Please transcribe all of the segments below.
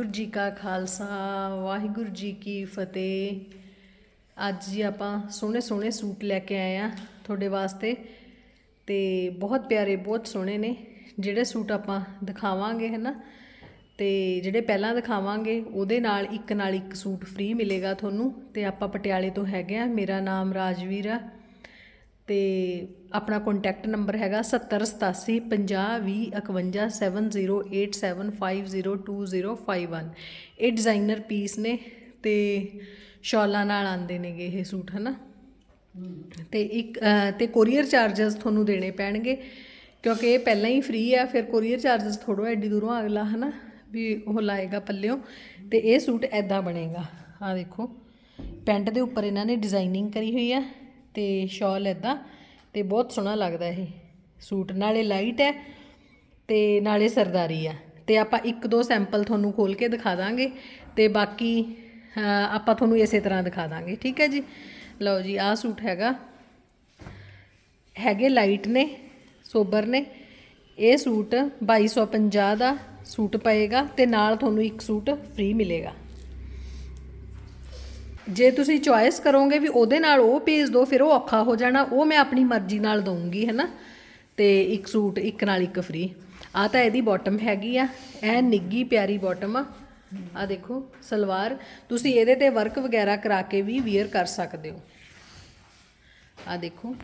ਵਾਹਿਗੁਰੂ ਜੀ ਕਾ ਖਾਲਸਾ, ਵਾਹਿਗੁਰੂ ਜੀ ਕੀ ਫਤਿਹ। ਅੱਜ ਜੀ ਆਪਾਂ ਸੋਹਣੇ ਸੋਹਣੇ ਸੂਟ ਲੈ ਕੇ ਆਏ ਆ ਤੁਹਾਡੇ ਵਾਸਤੇ ਤੇ ਬਹੁਤ ਪਿਆਰੇ, ਬਹੁਤ ਸੋਹਣੇ ਨੇ। ਜਿਹੜੇ ਸੂਟ ਆਪਾਂ ਦਿਖਾਵਾਂਗੇ, ਹਨਾ? ਤੇ ਜਿਹੜੇ ਪਹਿਲਾਂ ਦਿਖਾਵਾਂਗੇ, ਉਹਦੇ ਨਾਲ ਇੱਕ ਨਾਲ ਇੱਕ ਸੂਟ ਫ੍ਰੀ ਮਿਲੇਗਾ ਤੁਹਾਨੂੰ। ਤੇ ਆਪਾਂ ਪਟਿਆਲੇ ਤੋਂ ਹੈਗੇ ਆ। ਮੇਰਾ ਨਾਮ ਰਾਜਵੀਰ ਆ। ਤੇ ਆਪਣਾ ਕੰਟੈਕਟ ਨੰਬਰ ਹੈਗਾ 708750517087502051 ਇਹ ਡਿਜ਼ਾਈਨਰ ਪੀਸ ਨੇ ਤੇ ਸ਼ਾਲਾਂ ਨਾਲ ਆਉਂਦੇ ਨੇਗੇ ਇਹ ਸੂਟ ਹੈ। ਨਾ ਤੇ ਇੱਕ ਤੇ ਕੋਰੀਅਰ ਚਾਰजेस ਤੁਹਾਨੂੰ ਦੇਣੇ ਪੈਣਗੇ ਕਿਉਂਕਿ ਇਹ ਪਹਿਲਾਂ ਹੀ ਫ੍ਰੀ ਆ ਫਿਰ ਕੋਰੀਅਰ ਚਾਰजेस ਥੋੜੋ ਐਡੀ ਦੂਰੋਂ ਅਗਲਾ ਹੈ ਨਾ ਵੀ ਉਹ ਲਾਏਗਾ ਪੱਲਿਓ। ਤੇ ਇਹ ਸੂਟ ਐਦਾਂ ਬਣੇਗਾ ਆ ਦੇਖੋ। ਪੈਂਟ ਦੇ ਉੱਪਰ ਇਹਨਾਂ ਨੇ ਡਿਜ਼ਾਈਨਿੰਗ ਕਰੀ ਹੋਈ ਆ ਤੇ ਸ਼ਾਲ ਐਦਾਂ ਤੇ ਬਹੁਤ ਸੋਹਣਾ ਲੱਗਦਾ ਇਹ। ਸੂਟ ਨਾਲੇ ਲਾਈਟ ਹੈ ਤੇ ਨਾਲੇ ਸਰਦਾਰੀ ਆ। ਤੇ ਆਪਾਂ ਇੱਕ ਦੋ ਸੈਂਪਲ ਤੁਹਾਨੂੰ ਖੋਲ ਕੇ ਦਿਖਾ ਦਾਂਗੇ ਤੇ ਬਾਕੀ ਆਪਾਂ ਤੁਹਾਨੂੰ ਇਸੇ ਤਰ੍ਹਾਂ ਦਿਖਾ ਦਾਂਗੇ। ਠੀਕ ਹੈ ਜੀ? ਲਓ ਜੀ, ਆਹ ਸੂਟ ਹੈਗਾ। ਹੈਗੇ ਲਾਈਟ ਨੇ, ਸੋਬਰ ਨੇ। ਇਹ ਸੂਟ 2250 ਦਾ ਸੂਟ ਪਏਗਾ ਤੇ ਨਾਲ ਤੁਹਾਨੂੰ ਇੱਕ ਸੂਟ ਫ੍ਰੀ ਮਿਲੇਗਾ। ਜੇ ਤੁਸੀਂ ਚੁਆਇਸ ਕਰੋਗੇ ਵੀ ਉਹਦੇ ਨਾਲ ਉਹ ਭੇਜ ਦਿਓ ਫਿਰ ਉਹ ਔਖਾ ਹੋ ਜਾਣਾ, ਉਹ ਮੈਂ ਆਪਣੀ ਮਰਜ਼ੀ ਨਾਲ ਦਊਂਗੀ, ਹੈਨਾ? ਤੇ ਇੱਕ ਸੂਟ ਇੱਕ ਨਾਲ ਇੱਕ ਫ੍ਰੀ ਆ ਤਾਂ ਇਹਦੀ ਬਾਟਮ ਹੈਗੀ ਆ ਐ ਨਿੱਗੀ ਪਿਆਰੀ ਬਾਟਮ ਆ। ਆ ਦੇਖੋ, ਸਲਵਾਰ। ਤੁਸੀਂ ਇਹਦੇ ਤੇ ਵਰਕ ਵਗੈਰਾ ਕਰਾ ਕੇ ਵੀ ਵੇਅਰ ਕਰ ਸਕਦੇ ਹੋ। ਆ ਦੇਖੋ,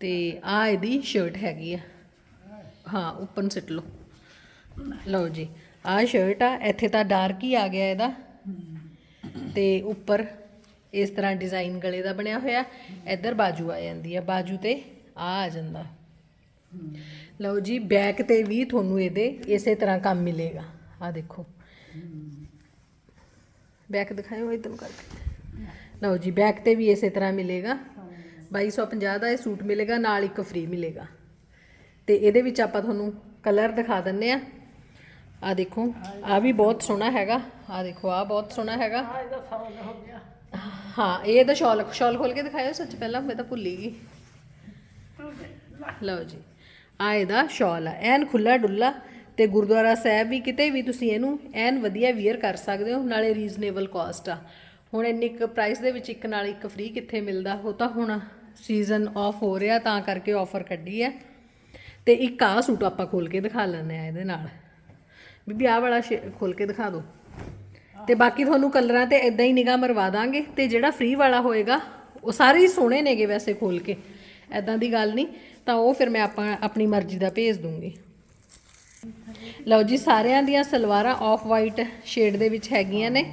ਤੇ ਆ ਇਹਦੀ ਸ਼ਰਟ ਹੈਗੀ ਆ। ਹਾਂ ਓਪਨ ਸਿੱਟ ਲਓ। ਲਓ ਜੀ ਆ ਸ਼ਰਟ ਆ, ਇੱਥੇ ਤਾਂ ਡਾਰਕ ਹੀ ਆ ਗਿਆ ਇਹਦਾ। ਤੇ ਉੱਪਰ ਇਸ ਤਰ੍ਹਾਂ ਡਿਜ਼ਾਈਨ ਗਲੇ ਦਾ ਬਣਿਆ ਹੋਇਆ, ਇੱਧਰ ਬਾਜੂ ਆ ਜਾਂਦੀ ਆ, ਬਾਜੂ ਤੇ ਆ ਆ ਜਾਂਦਾ। ਲਓ ਜੀ, ਬੈਕ ਤੇ ਵੀ ਤੁਹਾਨੂੰ ਇਹਦੇ ਇਸੇ ਤਰ੍ਹਾਂ ਕੰਮ ਮਿਲੇਗਾ ਆ ਦੇਖੋ। ਬੈਕ ਦਿਖਾਇਓ ਇਧਰ ਨੂੰ ਕਰਕੇ। ਲਓ ਜੀ, ਬੈਕ ਤੇ ਵੀ ਇਸੇ ਤਰ੍ਹਾਂ ਮਿਲੇਗਾ। 2250 ਦਾ ਇਹ ਸੂਟ ਮਿਲੇਗਾ, ਨਾਲ ਇੱਕ ਫ੍ਰੀ ਮਿਲੇਗਾ। ਤੇ ਇਹਦੇ ਵਿੱਚ ਆਪਾਂ ਤੁਹਾਨੂੰ ਕਲਰ ਦਿਖਾ ਦਿੰਨੇ ਆ। ਆ ਦੇਖੋ ਆ ਵੀ ਬਹੁਤ ਸੋਹਣਾ ਹੈਗਾ। ਆ ਦੇਖੋ ਆ ਬਹੁਤ ਸੋਹਣਾ ਹੈਗਾ। ਹਾਂ ਇਹ ਤਾਂ ਸ਼ਾਲ ਸ਼ਾਲ ਖੋਲ ਕੇ ਦਿਖਾਇਓ ਸੱਚ ਪਹਿਲਾਂ ਮੈਂ ਤਾਂ ਭੁੱਲ ਹੀ ਗਈ। ਲਓ ਜੀ ਆ ਇਹਦਾ ਸ਼ਾਲ ਆ ਐਨ ਖੁੱਲਾ ਡੁੱਲਾ ਤੇ ਗੁਰਦੁਆਰਾ ਸਾਹਿਬ ਵੀ ਕਿਤੇ ਵੀ ਤੁਸੀਂ ਇਹਨੂੰ ਐਨ ਵਧੀਆ ਵੀਅਰ ਕਰ ਸਕਦੇ ਹੋ ਨਾਲੇ ਰੀਜ਼ਨੇਬਲ ਕਾਸਟ ਆ। ਹੁਣ ਇੰਨੀ ਕੁ ਪ੍ਰਾਈਸ ਦੇ ਵਿੱਚ ਇੱਕ ਨਾਲ ਇੱਕ ਫ੍ਰੀ ਕਿੱਥੇ ਮਿਲਦਾ ਉਹ ਤਾਂ ਹੁਣ ਸੀਜ਼ਨ ਆਫ ਹੋ ਰਿਹਾ ਤਾਂ ਕਰਕੇ ਆਫਰ ਕੱਢੀ ਹੈ ਤੇ ਇੱਕ ਆਹ ਸੂਟ ਆਪਾਂ ਖੋਲ ਕੇ ਦਿਖਾ ਲੈਂਦੇ ਆ ਇਹਦੇ ਨਾਲ। ਬੀਬੀ ਆਹ ਵਾਲਾ ਖੋਲ ਕੇ ਦਿਖਾ ਦਿਓ। ਤੇ ਬਾਕੀ ਤੁਹਾਨੂੰ ਕਲਰਾਂ ਤੇ ਇਦਾਂ ਹੀ ਨਿਗਾਹ ਮਰਵਾ ਦਾਂਗੇ ਤੇ ਜਿਹੜਾ ਫ੍ਰੀ ਵਾਲਾ ਹੋਏਗਾ, ਉਹ ਸਾਰੇ ਹੀ ਸੋਹਣੇ ਨੇਗੇ ਵੈਸੇ ਖੋਲ ਕੇ। ਐਦਾਂ ਦੀ ਗੱਲ ਨਹੀਂ, ਤਾਂ ਉਹ ਫਿਰ ਮੈਂ ਆਪਾਂ ਆਪਣੀ ਮਰਜ਼ੀ ਦਾ ਭੇਜ ਦੂੰਗੀ। ਲਓ ਜੀ, ਸਾਰਿਆਂ ਦੀਆਂ ਸਲਵਾਰਾਂ ਆਫ ਵਾਈਟ ਸ਼ੇਡ ਦੇ ਵਿੱਚ ਹੈਗੀਆਂ ਨੇ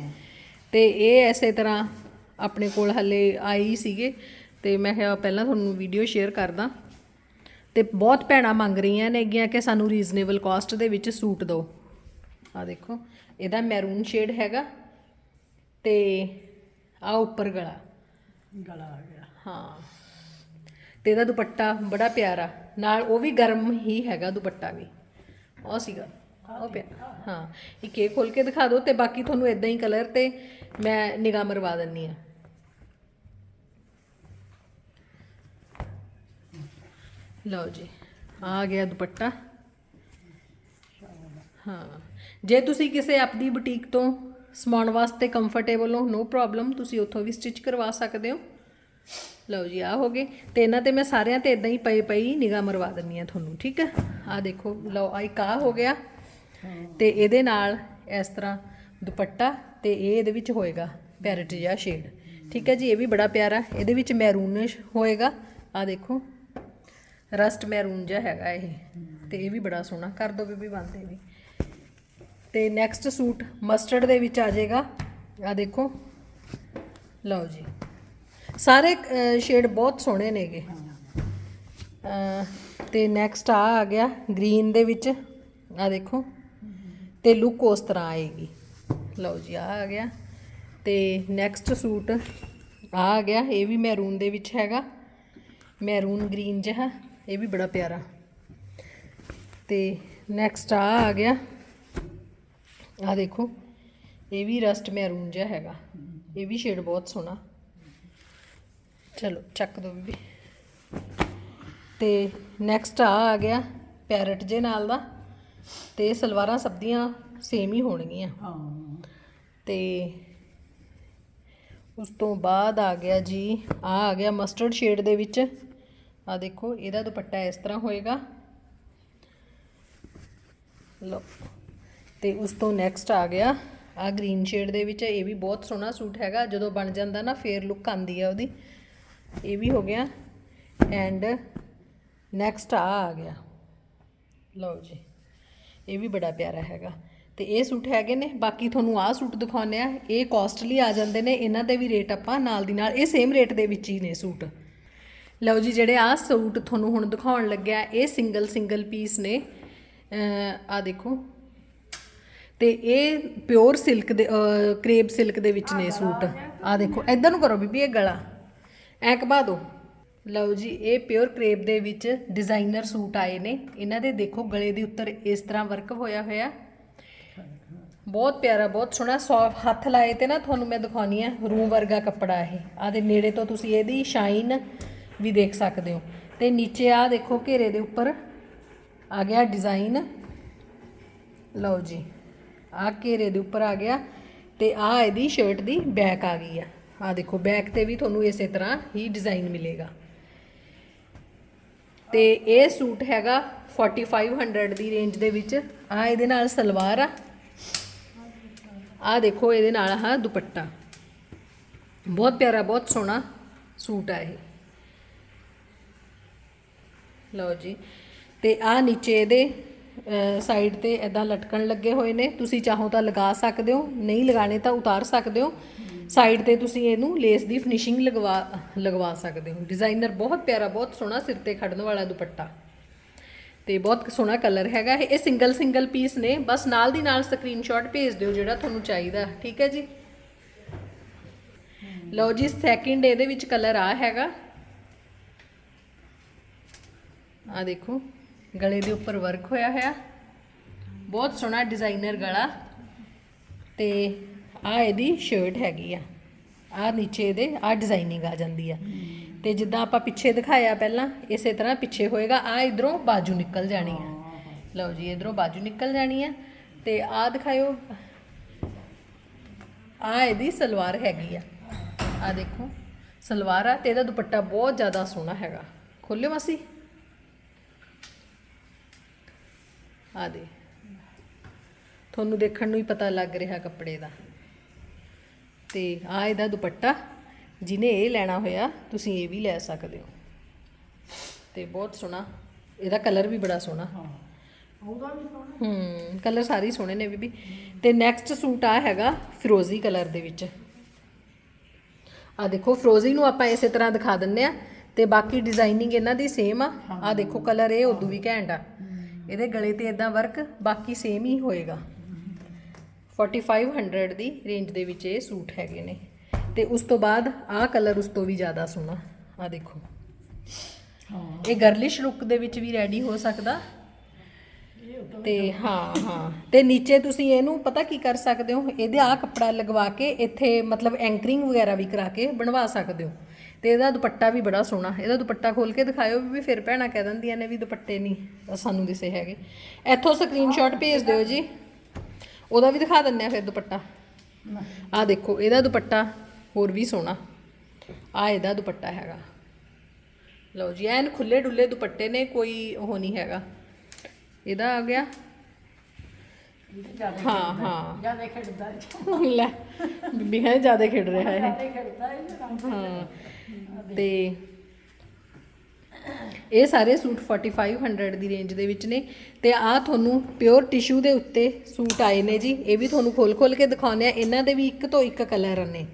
ਤੇ ਇਹ ਐਸੇ ਤਰ੍ਹਾਂ ਆਪਣੇ ਕੋਲ ਹੱਲੇ ਆਈ ਸੀਗੇ ਤੇ ਮੈਂ ਕਿਹਾ ਪਹਿਲਾਂ ਤੁਹਾਨੂੰ ਵੀਡੀਓ ਸ਼ੇਅਰ ਕਰਦਾ। ਤੇ ਬਹੁਤ ਭੈਣਾਂ ਮੰਗ ਰਹੀਆਂ ਨੇਗੀਆਂ ਕਿ ਸਾਨੂੰ ਰੀਜ਼ਨੇਬਲ ਕਾਸਟ ਦੇ ਵਿੱਚ ਸੂਟ ਦਿਓ। ਆ ਦੇਖੋ ਇਹਦਾ ਮੈਰੂਨ ਸ਼ੇਡ ਹੈਗਾ ਤੇ ਆ ਉੱਪਰ ਗਲਾ। ਗਲਾ ਆ ਗਿਆ। ਹਾਂ। ਤੇ ਇਹਦਾ ਦੁਪੱਟਾ ਬੜਾ ਪਿਆਰਾ ਨਾਲ ਉਹ ਵੀ ਗਰਮ ਹੀ ਹੈਗਾ ਦੁਪੱਟਾ ਵੀ। ਉਹ ਸੀਗਾ ਉਹ ਪਿਆ ਹਾਂ। ਇਹ ਖੋਲ ਕੇ ਦਿਖਾ ਦਿਓ ਤੇ ਬਾਕੀ ਤੁਹਾਨੂੰ ਇਦਾਂ ਹੀ ਕਲਰ ਤੇ ਮੈਂ ਨਿਗਾਹ ਮਰਵਾ ਦਿੰਨੀ ਆ। ਲਓ ਜੀ ਆ ਗਿਆ ਦੁਪੱਟਾ। ਹਾਂ। ਜੇ ਤੁਸੀਂ ਕਿਸੇ ਆਪਣੀ ਬੁਟੀਕ ਤੋਂ ਸਮਾਉਣ ਵਾਸਤੇ ਕੰਫਰਟੇਬਲ ਹੋ ਨੋ ਪ੍ਰੋਬਲਮ ਤੁਸੀਂ ਉੱਥੋਂ ਵੀ ਸਟਿਚ ਕਰਵਾ ਸਕਦੇ ਹੋ। ਲਓ ਜੀ ਆ ਹੋ ਗਏ। ਤੇ ਇਹਨਾਂ ਤੇ ਮੈਂ ਸਾਰਿਆਂ ਤੇ ਇਦਾਂ ਹੀ ਪਈ ਪਈ ਨਿਗਾਹ ਮਰਵਾ ਦਿੰਨੀ ਆ ਤੁਹਾਨੂੰ, ਠੀਕ ਹੈ? ਆ ਦੇਖੋ, ਲਓ ਆ ਇੱਕ ਆ ਹੋ ਗਿਆ। ਤੇ ਇਹਦੇ ਨਾਲ ਇਸ ਤਰ੍ਹਾਂ ਦੁਪੱਟਾ ਤੇ ਇਹ ਇਹਦੇ ਵਿੱਚ ਹੋਏਗਾ ਪੈਰਟ ਜਿਹਾ ਸ਼ੇਡ ਠੀਕ ਹੈ ਜੀ, ਇਹ ਵੀ ਬੜਾ ਪਿਆਰਾ, ਇਹਦੇ ਵਿੱਚ ਮੈਰੂਨਿਸ਼ ਹੋਏਗਾ। ਆ ਦੇਖੋ ਰਸਟ ਮੈਰੂਨ ਜਿਹਾ ਹੈਗਾ ਇਹ। ਤੇ ਇਹ ਵੀ ਬੜਾ ਸੋਹਣਾ, ਕਰ ਦੋ ਬੀਬੀ, ਬੰਦੇ ਵੀ। ਤੇ ਨੈਕਸਟ ਸੂਟ ਮਸਟਰਡ ਦੇ ਵਿੱਚ ਆ ਜਾਏਗਾ। ਆ ਦੇਖੋ। ਲਓ ਜੀ। ਸਾਰੇ ਸ਼ੇਡ ਬਹੁਤ ਸੋਹਣੇ ਨੇਗੇ। ਅਹ, ਤੇ ਨੈਕਸਟ ਆ ਆ ਗਿਆ ਗ੍ਰੀਨ ਦੇ ਵਿੱਚ। ਆ ਦੇਖੋ। ਤੇ ਲੁੱਕ ਉਸ ਤਰ੍ਹਾਂ ਆਏਗੀ। ਲਓ ਜੀ ਆ ਆ ਗਿਆ। ਤੇ ਨੈਕਸਟ ਸੂਟ ਆ ਆ ਗਿਆ। ਇਹ ਵੀ ਮੈਰੂਨ ਦੇ ਵਿੱਚ ਹੈਗਾ। ਮੈਰੂਨ ਗ੍ਰੀਨ ਜਿਹਾ। ਇਹ ਵੀ ਬੜਾ ਪਿਆਰਾ। ਤੇ ਨੈਕਸਟ ਆ ਆ ਗਿਆ। ਆ ਦੇਖੋ ਇਹ ਵੀ ਰਸਟ ਮੈਰੂਨ ਜਿਹਾ ਹੈਗਾ। ਇਹ ਵੀ ਸ਼ੇਡ ਬਹੁਤ ਸੋਹਣਾ। ਚਲੋ ਚੱਕ ਦੋ ਬੀਬੀ। ਤੇ ਨੈਕਸਟ ਆ ਆ ਗਿਆ ਪੈਰਟ ਜੇ ਨਾਲ ਦਾ। ਤੇ ਸਲਵਾਰਾਂ ਸਭ ਦੀਆਂ ਸੇਮ ਹੀ ਹੋਣਗੀਆਂ। ਹਾਂ। ਤੇ ਉਸ ਤੋਂ ਬਾਅਦ ਆ ਗਿਆ ਜੀ ਆ ਆ ਗਿਆ ਮਸਟਰਡ ਸ਼ੇਡ ਦੇ ਵਿੱਚ। ਆ ਦੇਖੋ ਇਹਦਾ ਦੁਪੱਟਾ ਇਸ ਤਰ੍ਹਾਂ ਹੋਏਗਾ। ਲਓ। ਤੇ ਉਸ ਤੋਂ ਨੈਕਸਟ ਆ ਗਿਆ। ਆ ਗ੍ਰੀਨ ਸ਼ੇਡ ਦੇ ਵਿੱਚ ਇਹ ਵੀ ਬਹੁਤ ਸੋਹਣਾ ਸੂਟ ਹੈਗਾ। ਜਦੋਂ ਬਣ ਜਾਂਦਾ ਨਾ, ਫੇਰ ਲੁੱਕ ਆਂਦੀ ਆ ਉਹਦੀ। ਇਹ ਵੀ ਹੋ ਗਿਆ। ਐਂਡ ਨੈਕਸਟ ਆ ਆ ਗਿਆ। ਲਓ ਜੀ। ਇਹ ਵੀ ਬੜਾ ਪਿਆਰਾ ਹੈਗਾ। ਤੇ ਇਹ ਸੂਟ ਹੈਗੇ ਨੇ। ਬਾਕੀ ਤੁਹਾਨੂੰ ਆਹ ਸੂਟ ਦਿਖਾਉਂਦੇ ਆ। ਇਹ ਕਾਸਟਲੀ ਆ ਜਾਂਦੇ ਨੇ। ਇਹਨਾਂ ਦੇ ਵੀ ਰੇਟ ਆਪਾਂ ਨਾਲ ਦੀ ਨਾਲ, ਇਹ ਸੇਮ ਰੇਟ ਦੇ ਵਿੱਚ ਹੀ ਨੇ ਸੂਟ। ਲਓ ਜੀ, ਜਿਹੜੇ ਆਹ ਸੂਟ ਤੁਹਾਨੂੰ ਹੁਣ ਦਿਖਾਉਣ ਲੱਗਿਆ, ਇਹ ਸਿੰਗਲ ਸਿੰਗਲ ਪੀਸ ਨੇ ਆ ਦੇਖੋ। ਤੇ ਇਹ ਪਿਓਰ ਸਿਲਕ ਦੇ ਕ੍ਰੇਪ ਸਿਲਕ ਦੇ ਵਿੱਚ ਨੇ ਸੂਟ। ਆ ਦੇਖੋ ਇਧਰ ਨੂੰ ਕਰੋ ਬੀਬੀ ਇਹ ਗਲਾ। ਐ ਕਬਾ ਦੋ। ਲਓ ਜੀ ਇਹ ਪਿਓਰ ਕ੍ਰੇਪ ਦੇ ਵਿੱਚ ਡਿਜ਼ਾਈਨਰ ਸੂਟ ਆਏ ਨੇ। ਇਹਨਾਂ ਦੇ ਦੇਖੋ ਗਲੇ ਦੇ ਉੱਤਰ ਇਸ ਤਰ੍ਹਾਂ ਵਰਕ ਹੋਇਆ ਹੋਇਆ। ਬਹੁਤ ਪਿਆਰਾ ਬਹੁਤ ਸੋਹਣਾ। ਸੌਫਟ ਹੱਥ ਲਾਏ ਤੇ ਨਾ ਤੁਹਾਨੂੰ ਮੈਂ ਦਿਖਾਉਣੀ ਆ ਰੂ ਵਰਗਾ ਕੱਪੜਾ ਇਹ। ਆ ਦੇ ਨੇੜੇ ਤੋਂ ਤੁਸੀਂ ਇਹਦੀ ਸ਼ਾਈਨ ਵੀ ਦੇਖ ਸਕਦੇ ਹੋ। ਤੇ ਨੀਚੇ ਆ ਦੇਖੋ ਘੇਰੇ ਦੇ ਉੱਪਰ ਆ ਗਿਆ ਡਿਜ਼ਾਈਨ। ਲਓ ਜੀ। ਆ ਘੇਰੇ ਦੇ ਉੱਪਰ ਆ ਗਿਆ ਤੇ ਆ ਇਹਦੀ ਸ਼ਰਟ ਦੀ ਬੈਕ ਆ ਗਈ ਆ। ਆ ਦੇਖੋ ਬੈਕ ਤੇ ਵੀ ਤੁਹਾਨੂੰ ਇਸੇ ਤਰ੍ਹਾਂ ਹੀ ਡਿਜ਼ਾਈਨ ਮਿਲੇਗਾ। ਤੇ ਇਹ ਸੂਟ ਹੈਗਾ 4500 ਦੀ ਰੇਂਜ ਦੇ ਵਿੱਚ। ਆ ਇਹਦੇ ਨਾਲ ਸਲਵਾਰ ਆ। ਆ ਦੇਖੋ, ਇਹਦੇ ਨਾਲ ਆ ਦੁਪੱਟਾ। ਬਹੁਤ ਪਿਆਰਾ, ਬਹੁਤ ਸੋਹਣਾ ਸੂਟ ਆ ਇਹ। ਲਓ ਜੀ। ਤੇ ਆ ਨੀਚੇ ਇਹਦੇ ਸਾਈਡ ਤੇ ਐਦਾਂ ਲਟਕਣ ਲੱਗੇ ਹੋਏ ਨੇ। ਤੁਸੀਂ ਚਾਹੋ ਤਾਂ ਲਗਾ ਸਕਦੇ ਹੋ, ਨਹੀਂ ਲਗਾਣੇ ਤਾਂ ਉਤਾਰ ਸਕਦੇ ਹੋ। ਸਾਈਡ ਤੇ ਤੁਸੀਂ ਇਹਨੂੰ ਲੇਸ ਦੀ ਫਿਨਿਸ਼ਿੰਗ ਲਗਵਾ ਲਗਵਾ ਸਕਦੇ ਹੋ। ਡਿਜ਼ਾਈਨਰ ਬਹੁਤ ਪਿਆਰਾ, ਬਹੁਤ ਸੋਹਣਾ ਸਿਰ ਤੇ ਖੜਨ ਵਾਲਾ ਦੁਪੱਟਾ। ਤੇ ਬਹੁਤ ਸੋਹਣਾ ਕਲਰ ਹੈਗਾ ਇਹ। ਸਿੰਗਲ ਸਿੰਗਲ ਪੀਸ ਨੇ। ਬਸ ਨਾਲ ਦੀ ਨਾਲ ਸਕਰੀਨਸ਼ਾਟ ਭੇਜ ਦਿਓ ਜਿਹੜਾ ਤੁਹਾਨੂੰ ਚਾਹੀਦਾ। ਠੀਕ ਹੈ ਜੀ? ਲਓ ਜੀ ਸੈਕਿੰਡ ਇਹਦੇ ਵਿੱਚ ਕਲਰ ਆ ਹੈਗਾ। ਆ ਦੇਖੋ। ਗਲੇ ਦੇ ਉੱਪਰ ਵਰਕ ਹੋਇਆ ਹੋਇਆ। ਬਹੁਤ ਸੋਹਣਾ ਡਿਜ਼ਾਈਨਰ ਗਲਾ। ਤੇ ਆ ਇਹਦੀ ਸ਼ਰਟ ਹੈਗੀ ਆ। ਆ ਨੀਚੇ ਇਹਦੇ ਆ ਡਿਜ਼ਾਈਨਿੰਗ ਆ ਜਾਂਦੀ ਆ। ਤੇ ਜਿੱਦਾਂ ਆਪਾਂ ਪਿੱਛੇ ਦਿਖਾਇਆ ਪਹਿਲਾਂ, ਇਸੇ ਤਰ੍ਹਾਂ ਪਿੱਛੇ ਹੋਏਗਾ। ਆ ਇਧਰੋਂ ਬਾਜੂ ਨਿਕਲ ਜਾਣੀ ਆ। ਲਓ ਜੀ, ਇਧਰੋਂ ਬਾਜੂ ਨਿਕਲ ਜਾਣੀ ਆ। ਤੇ ਆ ਦਿਖਾਇਓ। ਆ ਇਹਦੀ ਸਲਵਾਰ ਹੈਗੀ ਆ। ਆ ਦੇਖੋ, ਸਲਵਾਰ ਆ ਤੇ ਇਹਦਾ ਦੁਪੱਟਾ ਬਹੁਤ ਜ਼ਿਆਦਾ ਸੋਹਣਾ ਹੈਗਾ। ਖੋਲਿਓ ਮਾਸੀ। ਆ ਦੇ। ਤੁਹਾਨੂੰ ਦੇਖਣ ਨੂੰ ਹੀ ਪਤਾ ਲੱਗ ਰਿਹਾ ਕੱਪੜੇ ਦਾ। ਤੇ ਆ ਇਹਦਾ ਦੁਪੱਟਾ ਜਿਹਨੇ ਇਹ ਲੈਣਾ ਹੋਇਆ ਤੁਸੀਂ ਇਹ ਵੀ ਲੈ ਸਕਦੇ ਹੋ। ਤੇ ਬਹੁਤ ਸੋਹਣਾ। ਇਹਦਾ ਕਲਰ ਵੀ ਬੜਾ ਸੋਹਣਾ। ਹਾਂ। ਉਹਦਾ ਵੀ ਸੋਹਣਾ। ਹੂੰ ਕਲਰ ਸਾਰੇ ਸੋਹਣੇ ਨੇ ਬੀਬੀ। ਤੇ ਨੈਕਸਟ ਸੂਟ ਆ ਹੈਗਾ ਫਿਰੋਜ਼ੀ ਕਲਰ ਦੇ ਵਿੱਚ। ਆ ਦੇਖੋ ਫਿਰੋਜ਼ੀ ਨੂੰ ਆਪਾਂ ਇਸੇ ਤਰ੍ਹਾਂ ਦਿਖਾ ਦਿੰਨੇ ਆ। ਤੇ ਬਾਕੀ ਡਿਜ਼ਾਈਨਿੰਗ ਇਹਨਾਂ ਦੀ ਸੇਮ ਆ। ਆ ਦੇਖੋ ਕਲਰ ਇਹ ਉਦੋਂ ਵੀ ਘੈਂਟ ਆ। ਇਹਦੇ ਗਲੇ ਤੇ ਇਦਾਂ ਵਰਕ ਬਾਕੀ ਸੇਮ ਹੀ ਹੋਏਗਾ। 4500 ਦੀ ਰੇਂਜ ਦੇ ਵਿੱਚ ਇਹ ਸੂਟ ਹੈਗੇ ਨੇ। ਤੇ ਉਸ ਤੋਂ ਬਾਅਦ ਆਹ ਕਲਰ ਉਸ ਤੋਂ ਵੀ ਜ਼ਿਆਦਾ ਸੋਹਣਾ। ਆ ਦੇਖੋ। ਹਾਂ। ਇਹ ਗਰਲਿਸ਼ ਲੁੱਕ ਦੇ ਵਿੱਚ ਵੀ ਰੈਡੀ ਹੋ ਸਕਦਾ। ਤੇ ਹਾਂ ਹਾਂ। ਤੇ ਨੀਚੇ ਤੁਸੀਂ ਇਹਨੂੰ ਪਤਾ ਕੀ ਕਰ ਸਕਦੇ ਹੋ? ਇਹਦੇ ਆ ਕੱਪੜਾ ਲਗਵਾ ਕੇ ਇੱਥੇ ਮਤਲਬ ਐਂਕਰਿੰਗ ਵਗੈਰਾ ਵੀ ਕਰਾ ਕੇ ਬਣਵਾ ਸਕਦੇ ਹੋ। ਤੇ ਇਹਦਾ ਦੁਪੱਟਾ ਵੀ ਬੜਾ ਸੋਹਣਾ। ਇਹਦਾ ਦੁਪੱਟਾ ਖੋਲ ਕੇ ਦਿਖਾਇਓ ਵੀ ਫਿਰ ਭੈਣਾਂ ਕਹਿ ਦਿੰਦੀਆਂ ਨੇ ਵੀ ਦੁਪੱਟੇ ਨਹੀਂ ਸਾਨੂੰ ਦਿਸੇ ਹੈਗੇ। ਇੱਥੋਂ ਸਕਰੀਨਸ਼ਾਟ ਭੇਜ ਦਿਓ ਜੀ। ਉਹਦਾ ਵੀ ਦਿਖਾ ਦਿੰਨੇ ਆ ਫਿਰ ਦੁਪੱਟਾ। ਆ ਦੇਖੋ, ਇਹਦਾ ਦੁਪੱਟਾ ਹੋਰ ਵੀ ਸੋਹਣਾ। ਆ ਇਹਦਾ ਦੁਪੱਟਾ ਹੈਗਾ। ਲਓ ਜੀ, ਐਨ ਖੁੱਲੇ ਡੁੱਲੇ ਦੁਪੱਟੇ ਨੇ, ਕੋਈ ਉਹ ਨਹੀਂ ਹੈਗਾ। ਇਹਦਾ ਆ ਗਿਆ। ਹਾਂ ਹਾਂ। ਜ਼ਿਆਦਾ ਖੇਡਦਾ ਹੈ ਲੈ ਬੀਬੀ ਕਹਿੰਦੇ ਜ਼ਿਆਦਾ ਖੇਡ ਰਿਹਾ ਹੈ ਜ਼ਿਆਦਾ ਖੇਡਦਾ ਹੈ ਹਾਂ ਤੇ ਇਹ ਸਾਰੇ ਸੂਟ 4500 ਦੀ ਰੇਂਜ ਦੇ ਵਿੱਚ ਨੇ। ਤੇ ਆ ਤੁਹਾਨੂੰ ਪਿਓਰ ਟਿਸ਼ੂ ਦੇ ਉੱਤੇ ਸੂਟ ਆਏ ਨੇ ਜੀ। ਇਹ ਵੀ ਤੁਹਾਨੂੰ ਖੋਲ ਖੋਲ ਕੇ ਦਿਖਾਉਂਦੇ ਆ। ਇਹਨਾਂ ਦੇ ਵੀ ਇੱਕ ਤੋਂ ਇੱਕ ਕਲਰ ਨੇ।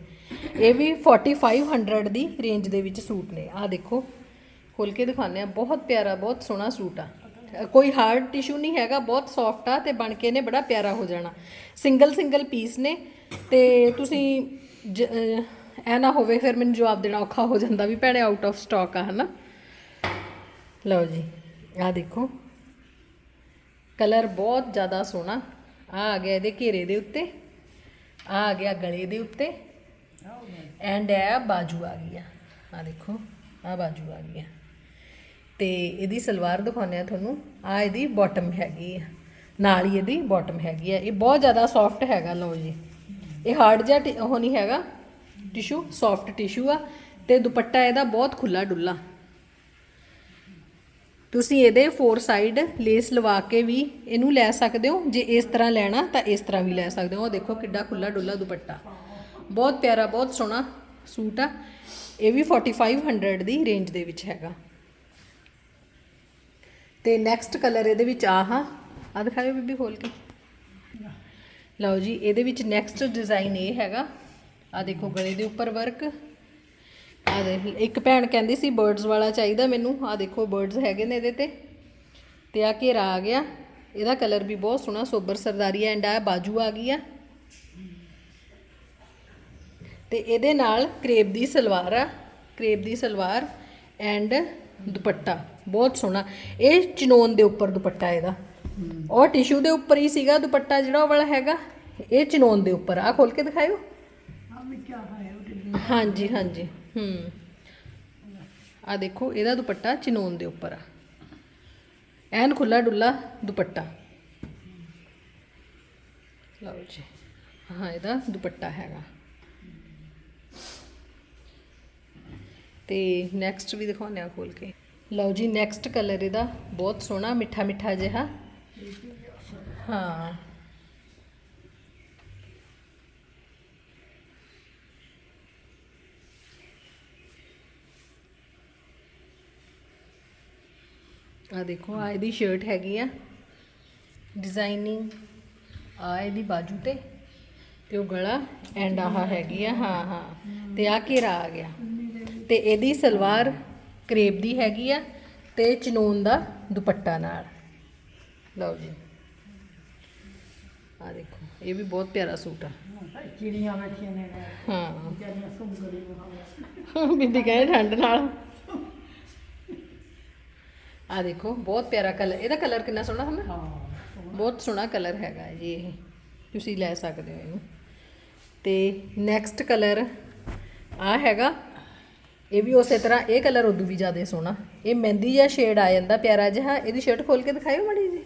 ਇਹ ਵੀ 4500 ਦੀ ਰੇਂਜ ਦੇ ਵਿੱਚ ਸੂਟ ਨੇ। ਆ ਦੇਖੋ ਖੋਲ ਕੇ ਦਿਖਾਉਂਦੇ ਆ। ਬਹੁਤ ਪਿਆਰਾ ਬਹੁਤ ਸੋਹਣਾ ਸੂਟ ਆ। ਕੋਈ ਹਾਰਡ ਟਿਸ਼ੂ ਨਹੀਂ ਹੈਗਾ, ਬਹੁਤ ਸੌਫਟ ਆ ਤੇ ਬਣ ਕੇ ਨੇ ਬੜਾ ਪਿਆਰਾ ਹੋ ਜਾਣਾ। ਸਿੰਗਲ ਸਿੰਗਲ ਪੀਸ ਨੇ ਤੇ ਤੁਸੀਂ ਜ- ਅਹ ਨਾ ਹੋਵੇ, ਫਿਰ ਮੈਨੂੰ ਜਵਾਬ ਦੇਣਾ ਔਖਾ ਹੋ ਜਾਂਦਾ ਵੀ ਭੈਣੇ ਆਊਟ ਆਫ ਸਟਾਕ ਆ, ਹਨਾ? ਲਓ ਜੀ ਆ ਦੇਖੋ। ਕਲਰ ਬਹੁਤ ਜ਼ਿਆਦਾ ਸੋਹਣਾ। ਆ ਆ ਗਿਆ ਇਹਦੇ ਘੇਰੇ ਦੇ ਉੱਤੇ। ਆ ਆ ਗਿਆ ਗਲੇ ਦੇ ਉੱਤੇ। ਐਂਡ ਇਹ ਬਾਜੂ ਆ ਗਈ ਆ। ਆ ਦੇਖੋ ਆ ਬਾਜੂ ਆ ਗਈ ਆ। ਤੇ ਇਹਦੀ ਸਲਵਾਰ ਦਿਖਾਉਂਦੇ ਆ ਤੁਹਾਨੂੰ। ਆ ਇਹਦੀ ਬਾਟਮ ਹੈਗੀ ਆ। ਨਾਲ ਹੀ ਇਹਦੀ ਬਾਟਮ ਹੈਗੀ ਆ। ਇਹ ਬਹੁਤ ਜ਼ਿਆਦਾ ਸੌਫਟ ਹੈਗਾ, ਲਓ ਜੀ। ਇਹ ਹਾਰਡ ਜਿਹਾ ਟੀ- ਉਹ ਨਹੀਂ ਹੈਗਾ। ਟਿਸ਼ੂ ਸੌਫਟ ਟਿਸ਼ੂ ਆ। ਤੇ ਦੁਪੱਟਾ ਇਹਦਾ ਬਹੁਤ ਖੁੱਲਾ ਡੁੱਲਾ ਤੁਸੀਂ ਇਹਦੇ ਫੋਰ ਸਾਈਡ ਲੇਸ ਲਵਾ ਕੇ ਵੀ ਇਹਨੂੰ ਲੈ ਸਕਦੇ ਹੋ। ਜੇ ਇਸ ਤਰ੍ਹਾਂ ਲੈਣਾ, ਤਾਂ ਇਸ ਤਰ੍ਹਾਂ ਵੀ ਲੈ ਸਕਦੇ ਹੋ। ਉਹ ਦੇਖੋ ਕਿੱਡਾ ਖੁੱਲਾ ਡੁੱਲਾ ਦੁਪੱਟਾ। ਬਹੁਤ ਪਿਆਰਾ, ਬਹੁਤ ਸੋਹਣਾ ਸੂਟ ਆ। ਇਹ ਵੀ 4500 ਦੀ ਰੇਂਜ ਦੇ ਵਿੱਚ ਹੈਗਾ। ਤੇ ਨੈਕਸਟ ਕਲਰ ਇਹਦੇ ਵਿੱਚ ਆਹ ਆ ਦਿਖਾਇਓ ਬੀਬੀ ਖੋਲ ਕੇ। ਲਓ ਜੀ, ਇਹਦੇ ਵਿੱਚ ਨੈਕਸਟ ਡਿਜ਼ਾਈਨ ਇਹ ਹੈਗਾ। ਆ ਦੇਖੋ, ਗਲੇ ਦੇ ਉੱਪਰ ਵਰਕ ਆ ਦੇਖ ਇੱਕ ਭੈਣ ਕਹਿੰਦੀ ਸੀ ਬਰਡਸ ਵਾਲਾ ਚਾਹੀਦਾ ਮੈਨੂੰ। ਆ ਦੇਖੋ ਬਰਡਸ ਹੈਗੇ ਨੇ ਇਹਦੇ ਤੇ। ਤੇ ਆ ਘੇਰਾ ਆ ਗਿਆ। ਇਹਦਾ ਕਲਰ ਵੀ ਬਹੁਤ ਸੋਹਣਾ, ਸੋਬਰ ਸਰਦਾਰੀ ਐਂਡ ਆ ਬਾਜੂ ਆ ਗਈ ਆ। ਤੇ ਇਹਦੇ ਨਾਲ ਕਰੇਬ ਦੀ ਸਲਵਾਰ ਆ। ਕਰੇਬ ਦੀ ਸਲਵਾਰ ਐਂਡ ਦੁਪੱਟਾ। ਬਹੁਤ ਸੋਹਣਾ। ਇਹ ਚਨੋਨ ਦੇ ਉੱਪਰ ਦੁਪੱਟਾ ਇਹਦਾ। ਉਹ ਟਿਸ਼ੂ ਦੇ ਉੱਪਰ ਹੀ ਸੀਗਾ ਦੁਪੱਟਾ ਜਿਹੜਾ ਉਹ ਵਾਲਾ ਹੈਗਾ। ਇਹ ਚਨੋਨ ਦੇ ਉੱਪਰ। ਆ ਖੋਲ ਕੇ ਦਿਖਾਇਓ। ਹਾਂਜੀ ਹਾਂਜੀ। ਹੂੰ। ਆ ਦੇਖੋ ਇਹਦਾ ਦੁਪੱਟਾ ਚਨੋਨ ਦੇ ਉੱਪਰ ਆ। ਐਨ ਖੁੱਲਾ ਡੁੱਲਾ ਦੁਪੱਟਾ। ਲਓ ਜੀ। ਹਾਂ ਇਹਦਾ ਦੁਪੱਟਾ ਹੈਗਾ। ਤੇ ਨੈਕਸਟ ਵੀ ਦਿਖਾਉਂਦੇ ਆ ਖੋਲ ਕੇ। ਲਓ ਜੀ ਨੈਕਸਟ ਕਲਰ ਇਹਦਾ ਬਹੁਤ ਸੋਹਣਾ, ਮਿੱਠਾ ਮਿੱਠਾ ਜਿਹਾ। ਹਾਂ। ਆ ਦੇਖੋ ਆ ਇਹਦੀ ਸ਼ਰਟ ਹੈਗੀ ਆ। ਡਿਜ਼ਾਈਨਿੰਗ ਆ ਇਹਦੀ ਬਾਜੂ ਤੇ ਤੇ ਉਹ ਗਲਾ ਐਂਡ ਆਹ ਹੈਗੀ ਆ, ਹਾਂ ਹਾਂ। ਤੇ ਆ ਘੇਰਾ ਆ ਗਿਆ। ਤੇ ਇਹਦੀ ਸਲਵਾਰ ਕਰੇਪ ਦੀ ਹੈਗੀ ਆ ਤੇ ਚਨੋਨ ਦਾ ਦੁਪੱਟਾ ਨਾਲ। ਲਓ ਜੀ। ਆ ਦੇਖੋ ਇਹ ਵੀ ਬਹੁਤ ਪਿਆਰਾ ਸੂਟ ਆ। ਚਿੜੀਆਂ ਬੈਠੀਆਂ ਨੇ। ਹਾਂ। ਵਿਚਾਰੀਆਂ ਸੁੰਮ ਗੜੀ ਬਣਾ ਬਿੰਦੀ ਕਹੇ ਠੰਡ ਨਾਲ। ਆ ਦੇਖੋ ਬਹੁਤ ਪਿਆਰਾ ਕਲਰ ਇਹਦਾ ਕਲਰ ਕਿੰਨਾ ਸੋਹਣਾ ਹੈ ਨਾ ਹਾਂ ਬਹੁਤ ਸੋਹਣਾ ਕਲਰ ਹੈਗਾ ਜੀ ਇਹ। ਤੁਸੀਂ ਲੈ ਸਕਦੇ ਹੋ ਇਹਨੂੰ। ਤੇ ਨੈਕਸਟ ਕਲਰ ਆ ਹੈਗਾ ਇਹ ਵੀ ਉਸੇ ਤਰ੍ਹਾਂ, ਇਹ ਕਲਰ ਉਦੋਂ ਵੀ ਜ਼ਿਆਦਾ ਸੋਹਣਾ। ਇਹ ਮਹਿੰਦੀ ਜਿਹਾ ਸ਼ੇਡ ਆ ਜਾਂਦਾ ਪਿਆਰਾ ਜਿਹਾ, ਇਹਦੀ ਸ਼ਰਟ ਖੋਲ ਕੇ ਦਿਖਾਇਓ ਮੜੀ ਜੀ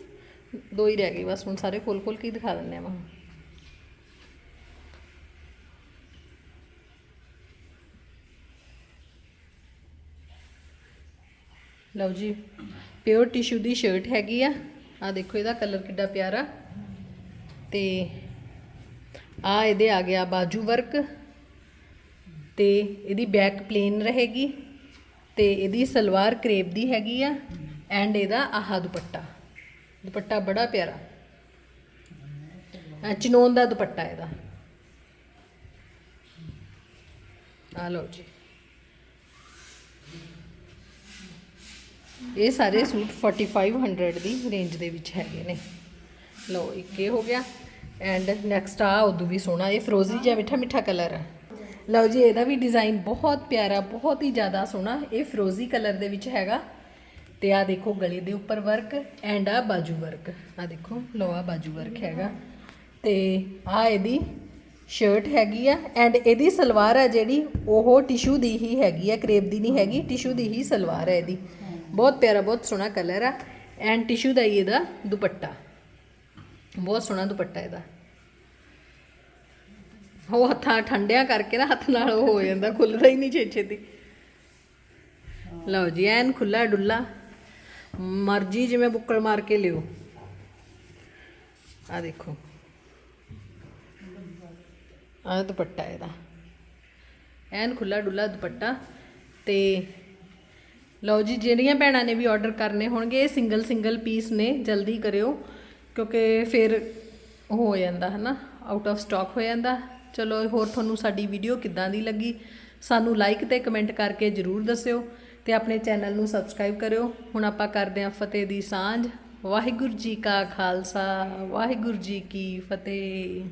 ਦੋ ਹੀ ਰਹਿ ਗਏ ਬਸ, ਹੁਣ ਸਾਰੇ ਖੋਲ ਖੋਲ ਕੇ ਹੀ ਦਿਖਾ ਦਿੰਦੇ ਆ ਮੈਂ ਲਓ ਜੀ ਪਿਓਰ ਟਿਸ਼ੂ ਦੀ ਸ਼ਰਟ ਹੈਗੀ ਆ। ਆ ਦੇਖੋ ਇਹਦਾ ਕਲਰ ਕਿੱਡਾ ਪਿਆਰਾ। ਤੇ ਆ ਇਹਦੇ ਆ ਗਿਆ ਬਾਜੂ ਵਰਕ। ਤੇ ਇਹਦੀ ਬੈਕ ਪਲੇਨ ਰਹੇਗੀ ਤੇ ਇਹਦੀ ਸਲਵਾਰ ਕਰੇਪ ਦੀ ਹੈਗੀ ਆ ਐਂਡ ਇਹਦਾ ਆਹ ਦੁਪੱਟਾ। ਦੁਪੱਟਾ ਬੜਾ ਪਿਆਰਾ। ਆ ਚਨੋਨ ਦਾ ਦੁਪੱਟਾ ਇਹਦਾ। ਆ ਲਓ ਜੀ। ਇਹ ਸਾਰੇ ਸੂਟ 4500 ਦੀ ਰੇਂਜ ਦੇ ਵਿੱਚ ਹੈਗੇ ਨੇ। ਲਓ ਇੱਕ ਇਹ ਹੋ ਗਿਆ। ਐਂਡ ਨੈਕਸਟ ਆ ਉਦੋਂ ਵੀ ਸੋਹਣਾ, ਇਹ ਫਰੋਜ਼ੀ ਜਿਹਾ ਮਿੱਠਾ ਮਿੱਠਾ ਕਲਰ ਹੈ ਲਓ ਜੀ, ਇਹਦਾ ਵੀ ਡਿਜ਼ਾਈਨ ਬਹੁਤ ਪਿਆਰਾ, ਬਹੁਤ ਹੀ ਜ਼ਿਆਦਾ ਸੋਹਣਾ। ਇਹ ਫਰੋਜ਼ੀ ਕਲਰ ਦੇ ਵਿੱਚ ਹੈਗਾ। ਤੇ ਆ ਦੇਖੋ, ਗਲੇ ਦੇ ਉੱਪਰ ਵਰਕ ਐਂਡ ਆ ਬਾਜੂ ਵਰਕ ਆ ਦੇਖੋ, ਲਓ ਆ ਬਾਜੂ ਵਰਕ ਹੈਗਾ। ਤੇ ਆ ਇਹਦੀ ਸ਼ਰਟ ਹੈਗੀ ਆ ਐਂਡ ਇਹਦੀ ਸਲਵਾਰ ਆ ਜਿਹੜੀ, ਉਹ ਟਿਸ਼ੂ ਦੀ ਹੀ ਹੈਗੀ ਆ ਕਰੇਪ ਦੀ ਨਹੀਂ ਹੈਗੀ ਟਿਸ਼ੂ ਦੀ ਹੀ ਸਲਵਾਰ ਹੈ ਇਹਦੀ। ਬਹੁਤ ਪਿਆਰਾ, ਬਹੁਤ ਸੋਹਣਾ ਕਲਰ ਆ। ਐਂਡ ਟਿਸ਼ੂ ਦਾ ਹੀ ਇਹਦਾ ਦੁਪੱਟਾ। ਬਹੁਤ ਸੋਹਣਾ ਦੁਪੱਟਾ ਇਹਦਾ। ਉਹ ਹੱਥਾਂ ਠੰਡਿਆਂ ਕਰਕੇ ਨਾ ਹੱਥ ਨਾਲ ਉਹ ਹੋ ਜਾਂਦਾ, ਖੁੱਲਦਾ ਹੀ ਨਹੀਂ ਛੇ ਛੇਤੀ। ਲਓ ਜੀ, ਐਨ ਖੁੱਲਾ ਡੁੱਲਾ ਮਰਜ਼ੀ ਜਿਵੇਂ ਬੁੱਕਲ ਮਾਰ ਕੇ ਲਿਓ। ਆ ਦੇਖੋ। ਆ ਦੁਪੱਟਾ ਇਹਦਾ। ਐਨ ਖੁੱਲਾ ਡੁੱਲਾ ਦੁਪੱਟਾ ਤੇ ਲਓ ਜੀ, ਜਿਹੜੀਆਂ ਭੈਣਾਂ ਨੇ ਵੀ ਆਰਡਰ ਕਰਨੇ ਹੋਣਗੇ, ਇਹ ਸਿੰਗਲ ਸਿੰਗਲ ਪੀਸ ਨੇ, ਜਲਦੀ ਕਰਿਓ, ਕਿਉਂਕਿ ਫਿਰ ਉਹ ਹੋ ਜਾਂਦਾ ਹੈ ਨਾ ਆਊਟ ਆਫ ਸਟਾਕ ਹੋ ਜਾਂਦਾ। ਚਲੋ ਹੋਰ ਤੁਹਾਨੂੰ ਸਾਡੀ ਵੀਡੀਓ ਕਿੱਦਾਂ ਦੀ ਲੱਗੀ, ਸਾਨੂੰ ਲਾਈਕ ਤੇ ਕਮੈਂਟ ਕਰਕੇ ਜਰੂਰ ਦੱਸਿਓ ਤੇ ਆਪਣੇ ਚੈਨਲ ਨੂੰ ਸਬਸਕ੍ਰਾਈਬ ਕਰਿਓ। ਹੁਣ ਆਪਾਂ ਕਰਦੇ ਹਾਂ ਫਤਿਹ ਦੀ ਸਾਂਝ। ਵਾਹਿਗੁਰੂ ਜੀ ਕਾ ਖਾਲਸਾ, ਵਾਹਿਗੁਰੂ ਜੀ ਕੀ ਫਤਿਹ।